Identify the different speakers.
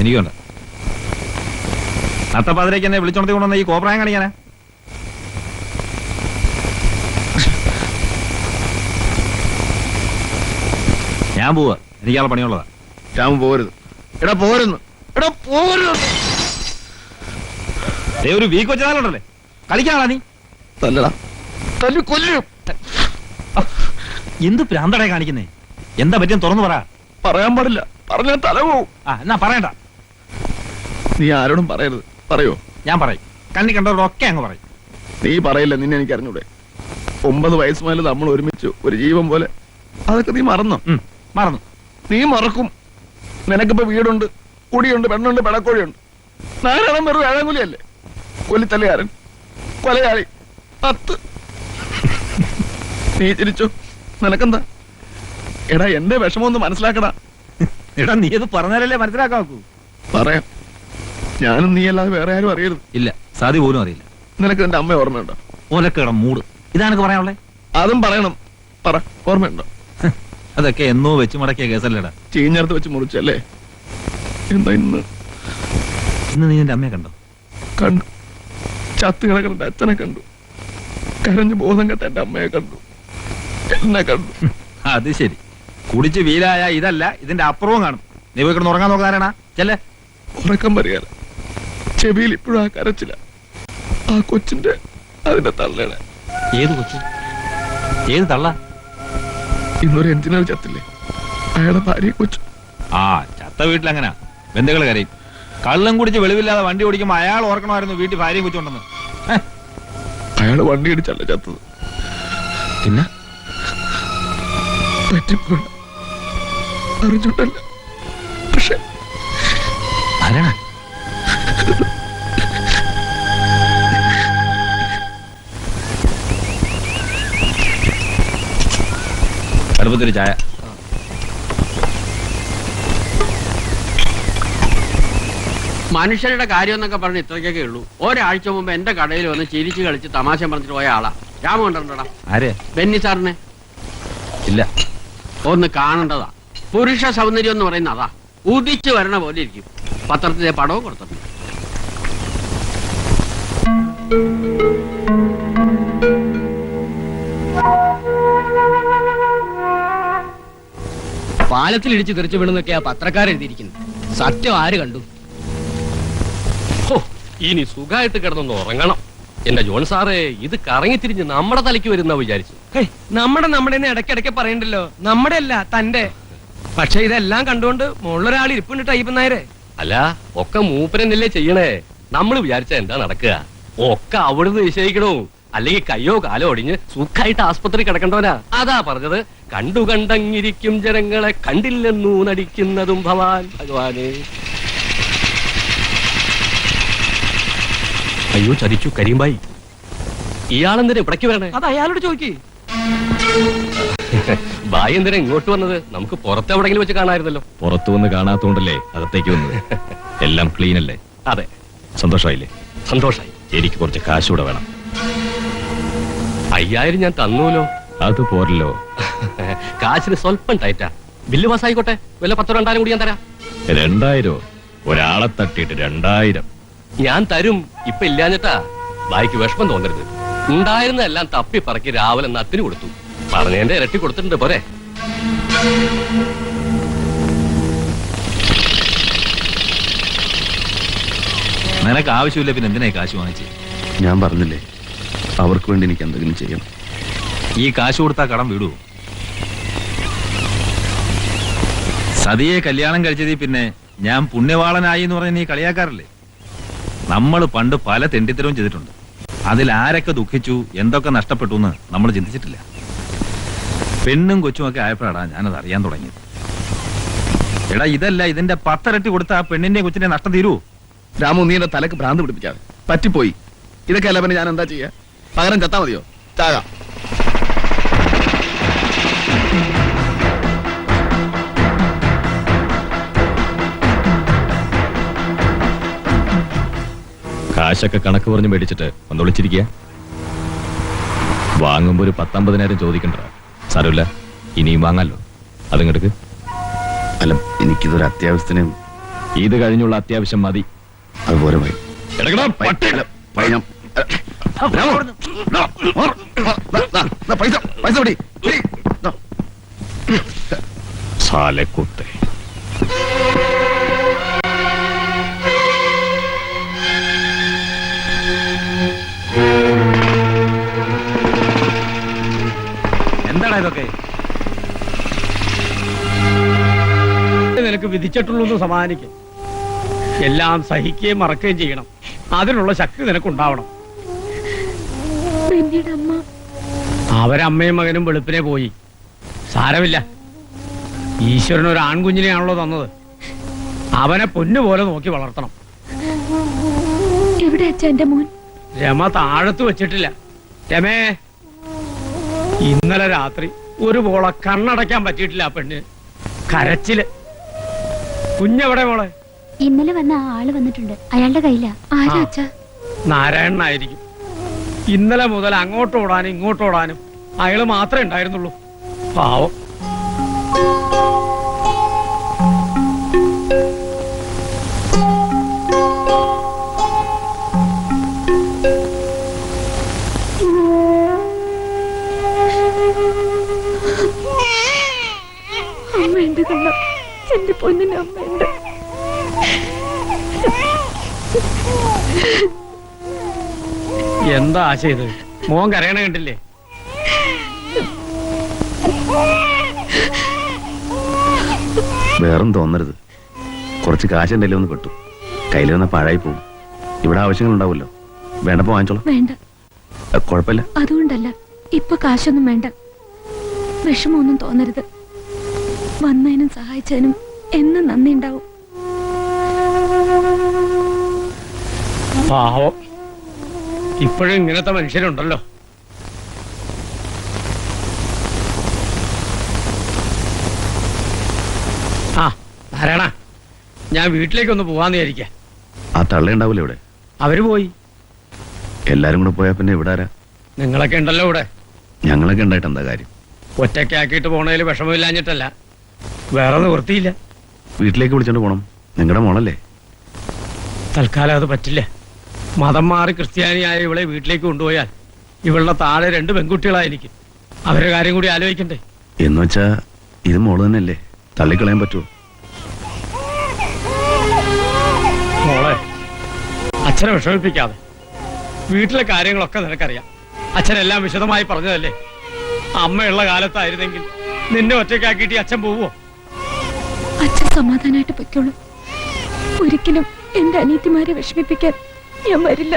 Speaker 1: എനിക്കുണ്ട്. അത്തപ്പാതിരേക്ക് എന്നെ വിളിച്ചോണ്ടി കൊണ്ടുവന്ന ഈ കോപ്രായം കാണിക്കാനാ? ഞാൻ പോവാ. എനിക്കാളെ പണിയുള്ളതാ.
Speaker 2: ഞാൻ പോരുത്. എടാ പോരുന്നു. എടാ പോരുന്നു.
Speaker 1: ദേ ഒരു വീക്ക് വെച്ചാലുണ്ടല്ലേ കളിക്കാണാ നീ?
Speaker 2: തല്ലടാ. തല്ലു കൊല്ലു.
Speaker 1: എന്ത് പ്രാന്തടയെ കാണിക്കുന്നേ? എന്താ പറ്റിയെന്ന് തുറന്നു പറ.
Speaker 2: പറയാൻ പാടില്ല. പറഞ്ഞാൽ തല പോവും
Speaker 1: ആ എന്നാ പറയണ്ട.
Speaker 2: നീ ആരോടും പറയരുത്. പറയോ?
Speaker 1: ഞാൻ പറയും. കണ്ണി കണ്ടവരോടൊക്കെ അങ്ങ് പറയും.
Speaker 2: നീ പറയില്ല നിന്നെ എനിക്ക് അറിഞ്ഞൂടെ. ഒമ്പത് വയസ്സ് മുതൽ നമ്മൾ ഒരുമിച്ച് ഒരു ജീവൻ പോലെ. അതൊക്കെ നീ മറന്നു?
Speaker 1: മറന്നു.
Speaker 2: നീ മറക്കും. നിനക്കിപ്പോ വീടുണ്ട് കുടിയുണ്ട് പെണ്ണുണ്ട് പെടക്കോഴിയുണ്ട്. നാരായണം വെറും ഏഴാങ്കുലിയല്ലേ കൊല്ലിത്തല്ലുകാരൻ കൊലയാളി പത്ത്. നീ ചിരിച്ചു? നിനക്കെന്താ? എടാ എന്റെ വിഷമം ഒന്ന് മനസ്സിലാക്കടാ.
Speaker 1: എടാ നീ അത് പറഞ്ഞാലല്ലേ മനസ്സിലാക്കാക്കൂ
Speaker 2: പറയാം. ഞാനും നീ അല്ലാതെ വേറെ ആരും അറിയരുത്.
Speaker 1: ഇല്ല സാധി പോലും അറിയില്ല.
Speaker 2: നിനക്ക് എന്റെ അമ്മ ഓർമ്മയുണ്ടോ?
Speaker 1: ഓലക്കേടം മൂട്. ഇതാണ് പറയാനുള്ളത്
Speaker 2: അതും പറയണം. പറ ഓർമ്മയുണ്ടോ?
Speaker 1: അതൊക്കെ എന്നോ വെച്ച് മടക്കിയ കേസല്ലേടാ.
Speaker 2: ചീഞ്ഞടുത്ത് വെച്ച് മുറിച്ചല്ലേ? എന്താ ഇന്ന്?
Speaker 1: ഇന്ന് നീ എന്റെ അമ്മയെ കണ്ടോ?
Speaker 2: കണ്ടു. ചത്ത് കിടക്കുന്ന അച്ഛനെ കണ്ടു. കരഞ്ഞു ബോധം കെട്ട എന്റെ അമ്മയെ കണ്ടു. എന്നെ കണ്ടു.
Speaker 1: അത് ശരി. കുടിച്ച് വീലായ ഇതല്ല ഇതിന്റെ അപ്പുറവും കാണും. നീ പോയി കിടന്ന് ഉറങ്ങാൻ നോക്കാനാണ് ചെല്ലേ.
Speaker 2: ഉറക്കം വരികയല്ല. ചെവിയിൽ ഇപ്പോഴും ആ കരച്ചില്ല ആ കൊച്ചിന്റെ അതിന്റെ തള്ളയുടെ.
Speaker 1: ഏത് കൊച്ചു? ഏത് തള്ള?
Speaker 2: ഇന്നൊരു എഞ്ചിനീയർ ചത്തില്ലേ? അയാളുടെ ഭാര്യ കൊച്ചു.
Speaker 1: ആ ചത്ത വീട്ടിലങ്ങനാ. ബന്ധുക്കൾ കരയും. കള്ളം കുടിച്ച് വെളിവില്ലാതെ വണ്ടി ഓടിക്കുമ്പോ അയാൾ ഓർക്കണമായിരുന്നു വീട്ടിൽ ഭാര്യയും കൊച്ചുണ്ടെന്ന് കൊണ്ടെന്ന്
Speaker 2: അയാൾ വണ്ടി ഇടിച്ചല്ല ചത്തത്.
Speaker 1: പിന്നെ?
Speaker 2: പറ്റിപ്പോയി അറിഞ്ഞിട്ടല്ല പക്ഷെ
Speaker 1: ആരാണ്? അടുപ്പത്തൊരു ചായ.
Speaker 3: മനുഷ്യരുടെ കാര്യം എന്നൊക്കെ പറഞ്ഞ് ഇത്രയ്ക്കൊക്കെ ഉള്ളൂ. ഒരാഴ്ച മുമ്പ് എന്റെ കടയിൽ വന്ന് ചിരിച്ചു കളിച്ച് തമാശ പറഞ്ഞിട്ട് പോയ ആളാ. രാമ കണ്ടിട്ടുണ്ടോടാ
Speaker 1: ആരെ?
Speaker 3: ബെന്നി സാറിനെ.
Speaker 1: ഇല്ല.
Speaker 3: ഒന്ന് കാണേണ്ടതാ. പുരുഷ സൗന്ദര്യം എന്ന് പറയുന്ന അതാ. ഉദിച്ചു വരണ പോലെ ഇരിക്കും. പത്രത്തിലെ പടവും കൊടുത്തിട്ടുണ്ട്.
Speaker 4: പാലത്തിൽ ഇടിച്ച് തെറിച്ചു ആ പത്രക്കാരെഴുതിയിരിക്കുന്നത്. സത്യം ആര് കണ്ടു?
Speaker 5: ഇനി സുഖമായിട്ട് കിടന്നൊന്ന് ഉറങ്ങണം. എന്റെ ജോൺ സാറേ ഇത് കറങ്ങി തിരിഞ്ഞ് നമ്മുടെ തലയ്ക്ക് വരുന്ന വിചാരിച്ചു.
Speaker 4: നമ്മുടെ നമ്മുടെ ഇടയ്ക്കിടയ്ക്ക് പറയണ്ടല്ലോ. നമ്മുടെ അല്ല തന്റെ പക്ഷെ ഇതെല്ലാം കണ്ടുകൊണ്ട് മുകളിലൊരാൾ ഇരിപ്പുണ്ട് ടൈപ്പ് നായരെ.
Speaker 5: അല്ല ഒക്കെ മൂപ്പരെന്നല്ലേ ചെയ്യണേ? നമ്മൾ വിചാരിച്ച എന്താ നടക്കുക? ഒക്കെ അവിടുന്ന് നിശ്ചയിക്കണോ? അല്ലെങ്കിൽ കയ്യോ കാലോ ഒടിഞ്ഞ് സുഖമായിട്ട് ആസ്പത്രി കിടക്കണ്ടവനാ. അതാ പറഞ്ഞത്. കണ്ടു കണ്ടങ്ങിരിക്കും ജനങ്ങളെ കണ്ടില്ലെന്നു നടിക്കുന്നതും ഭവാൻ ഭഗവാന്. അയ്യോ ചതിച്ചു. കരീംബായി. ഇയാളെന്തിനാ ഇവിടേക്ക് വരണേ?
Speaker 4: അത് അയാളോട് ചോദിക്കേ.
Speaker 5: ബായി എന്തിനാ ഇങ്ങോട്ട് വന്നത്? നമുക്ക് പുറത്തെവിടെങ്കിലും വെച്ച് കാണാമായിരുന്നല്ലോ.
Speaker 1: പുറത്തു വന്ന് കാണാത്തോണ്ടല്ലേ അകത്തേക്ക് വന്നത്? എല്ലാം ക്ലീൻ അല്ലേ
Speaker 5: അതെ.
Speaker 1: സന്തോഷമായില്ലേ?
Speaker 5: സന്തോഷമായി
Speaker 1: എനിക്ക് കുറച്ച് കാശൂടെ കൂടെ വേണം.
Speaker 5: അയ്യായിരം ഞാൻ തന്നൂലോ?
Speaker 1: അത് പോരല്ലോ.
Speaker 5: കാശിന് സ്വല്പം ടൈറ്റാ ബില്ല് പാസ്സായിക്കോട്ടെ. വല്ല പത്തോ രണ്ടായിരം കൂടി ഞാൻ തരാം.
Speaker 1: രണ്ടായിരോ? ഒരാളെ തട്ടിയിട്ട് രണ്ടായിരം.
Speaker 5: ഞാൻ തരും. ഇപ്പൊ ഇല്ലാഞ്ഞിട്ടാ ബായിക്ക് വിഷമം തോന്നരുത്. ഉണ്ടായിരുന്ന എല്ലാം തപ്പി പറക്കി രാവിലെ നത്തിന് കൊടുത്തു. പറഞ്ഞതിന്റെ ഇരട്ടി കൊടുത്തിട്ടുണ്ട് പോരെ.
Speaker 1: നിനക്ക് ആവശ്യമില്ല പിന്നെ എന്തിനായി കാശ് വാങ്ങിച്ചേ?
Speaker 2: ഞാൻ പറഞ്ഞില്ലേ അവർക്ക് വേണ്ടി എനിക്ക് എന്തെങ്കിലും ചെയ്യണം
Speaker 1: ഈ കാശ് കൊടുത്താ കടം വിടുവോ സതിയെ കല്യാണം കഴിച്ചതിൽ പിന്നെ ഞാൻ പുണ്യവാളനായി എന്ന് പറഞ്ഞ് നീ കളിയാക്കാറില്ലേ? നമ്മൾ പണ്ട് പല തെണ്ടിത്തരവും ചെയ്തിട്ടുണ്ട്. അതിൽ ആരൊക്കെ ദുഃഖിച്ചു എന്തൊക്കെ നഷ്ടപ്പെട്ടു എന്ന് നമ്മൾ ചിന്തിച്ചിട്ടില്ല. പെണ്ണും കൊച്ചുമൊക്കെ ആയപ്പോഴാണ് ഞാനത് അറിയാൻ തുടങ്ങിയത്. എടാ ഇതല്ല ഇതിന്റെ പത്തരട്ടി കൊടുത്ത ആ പെണ്ണിന്റെ കൊച്ചിന്റെ നഷ്ടം തീരുവോ
Speaker 2: രാമു നീ എന്റെ തലക്ക് ഭ്രാന്ത് പിടിപ്പിക്കാതെ പറ്റിപ്പോയി. ഇതൊക്കെ അല്ല പിന്നെ ഞാൻ എന്താ ചെയ്യാ? പകരം ചത്താ മതിയോ ചാക
Speaker 1: കാശൊക്കെ കണക്ക് പറഞ്ഞ് മേടിച്ചിട്ട് ഒന്ന് വിളിച്ചിരിക്കുക വാങ്ങുമ്പോ ഒരു പത്തമ്പതിനായിരം ചോദിക്കണ്ട സാരമില്ല ഇനിയും വാങ്ങാലോ അതിങ്ങെടുക്ക്
Speaker 2: അല്ല എനിക്കിതൊരു അത്യാവശ്യത്തിന് ഇത് കഴിഞ്ഞുള്ള അത്യാവശ്യം മതി
Speaker 6: അതുപോലെ
Speaker 2: പട്ടി.
Speaker 6: പൈനം പൈസ പൈസ പിടി.
Speaker 2: സാലക്കുത്തെ
Speaker 1: എന്താടാ ഇതൊക്കെ?
Speaker 4: നിനക്ക് വിധിച്ചിട്ടുള്ളൂ സമാധാനിക്കും എല്ലാം സഹിക്കുകയും മറക്കുകയും ചെയ്യണം. അതിനുള്ള ശക്തി നിനക്കുണ്ടാവണം.
Speaker 7: അമ്മ
Speaker 4: അവരമ്മയും മകനും വെളുപ്പിനെ പോയി. സാരമില്ല. ഈശ്വരൻ ഒരു ആൺകുഞ്ഞിനെയാണല്ലോ തന്നത്. അവനെ പൊന്നുപോലെ നോക്കി വളർത്തണം.
Speaker 7: എവിടെ എന്റെ മോൻ?
Speaker 4: രമ താഴത്ത് വെച്ചിട്ടില്ല. രമേ ഇന്നലെ രാത്രി ഒരു പോള കണ്ണടയ്ക്കാൻ പറ്റിയിട്ടില്ല ആ പെണ്ണ് കരച്ചിൽ. കുഞ്ഞെവിടെ മോളെ?
Speaker 7: ഇന്നലെ വന്ന ആ ആൾ വന്നിട്ടുണ്ട്. അയാളുടെ കയ്യിലാ. ആരാ അച്ഛ?
Speaker 4: നാരായണനായിരിക്കും. ഇന്നലെ മുതൽ അങ്ങോട്ട് ഓടാനും ഇങ്ങോട്ട് ഓടാനും അയാൾ മാത്രമേ ഉണ്ടായിരുന്നുള്ളൂ. പാവം.
Speaker 7: അമ്മയുണ്ട് കണ്ട എന്റെ
Speaker 4: എന്താ ആശ ഇത്? മോൻ കരയണ കണ്ടില്ലേ?
Speaker 6: വേറൊന്നും തോന്നരുത് കുറച്ച് കാശ് എന്റെ ഒന്ന് പെട്ടു. കയ്യിൽ വന്ന പാഴായി പോകും. ഇവിടെ ആവശ്യങ്ങൾ ഉണ്ടാവുമല്ലോ വേണ്ടപ്പോ വാങ്ങിച്ചോളാം.
Speaker 7: വേണ്ട.
Speaker 6: കുഴപ്പമില്ല.
Speaker 7: അതുകൊണ്ടല്ല ഇപ്പൊ കാശൊന്നും വേണ്ട. വിഷമമൊന്നും തോന്നരുത്. വന്നതിനും സഹായിച്ചതിനും എന്നും നന്ദി ഉണ്ടാവും
Speaker 4: പാവം. ഇപ്പോഴും ഇങ്ങനത്തെ മനുഷ്യരുണ്ടല്ലോ. ആ ധാരണ ഞാൻ വീട്ടിലേക്കൊന്ന് പോവാന്ന് വിചാരിക്ക.
Speaker 6: ആ തള്ള ഉണ്ടാവില്ല ഇവിടെ?
Speaker 4: അവർ പോയി.
Speaker 6: എല്ലാരും കൂടെ പോയാ പിന്നെ ഇവിടെ ആരാ?
Speaker 4: നിങ്ങളൊക്കെ ഉണ്ടല്ലോ ഇവിടെ.
Speaker 6: ഞങ്ങളൊക്കെ ഉണ്ടായിട്ട് എന്താ കാര്യം?
Speaker 4: ഒറ്റയ്ക്കാക്കിയിട്ട് പോണതിൽ വിഷമമില്ലാഞ്ഞിട്ടല്ല. വേറെ നിവൃത്തിയില്ല.
Speaker 6: വീട്ടിലേക്ക് വിളിച്ചോണ്ട് പോണം. നിങ്ങളുടെ മോണല്ലേ
Speaker 4: തൽക്കാലം അത് പറ്റില്ല. മതം മാറി ക്രിസ്ത്യാനിയായ ഇവളെ വീട്ടിലേക്ക് കൊണ്ടുപോയാൽ ഇവളുടെ താഴെ രണ്ട് പെൺകുട്ടികളായിരിക്കും അവരുടെ കാര്യം കൂടി ആലോചിക്കണ്ടേ?
Speaker 6: എന്ന് വെച്ചാ ഇത് മോൾ തന്നെയല്ലേ? തള്ളിക്കളയാൻ പറ്റുമോ
Speaker 4: മോളെ അച്ഛനെ വിഷമിപ്പിക്കാതെ. വീട്ടിലെ കാര്യങ്ങളൊക്കെ നിനക്കറിയാം. അച്ഛനെല്ലാം വിശദമായി പറഞ്ഞതല്ലേ? അമ്മയുള്ള കാലത്തായിരുന്നെങ്കിൽ നിന്നെ ഒറ്റയ്ക്കാക്കിയിട്ട് അച്ഛൻ പോവോ
Speaker 7: അച്ഛൻ സമാധാനമായിട്ട് പൊയ്ക്കോളൂ. ഒരിക്കലും എന്റെ അനീതിമാരെ വിഷമിപ്പിക്കാൻ ഞാൻ വരില്ല.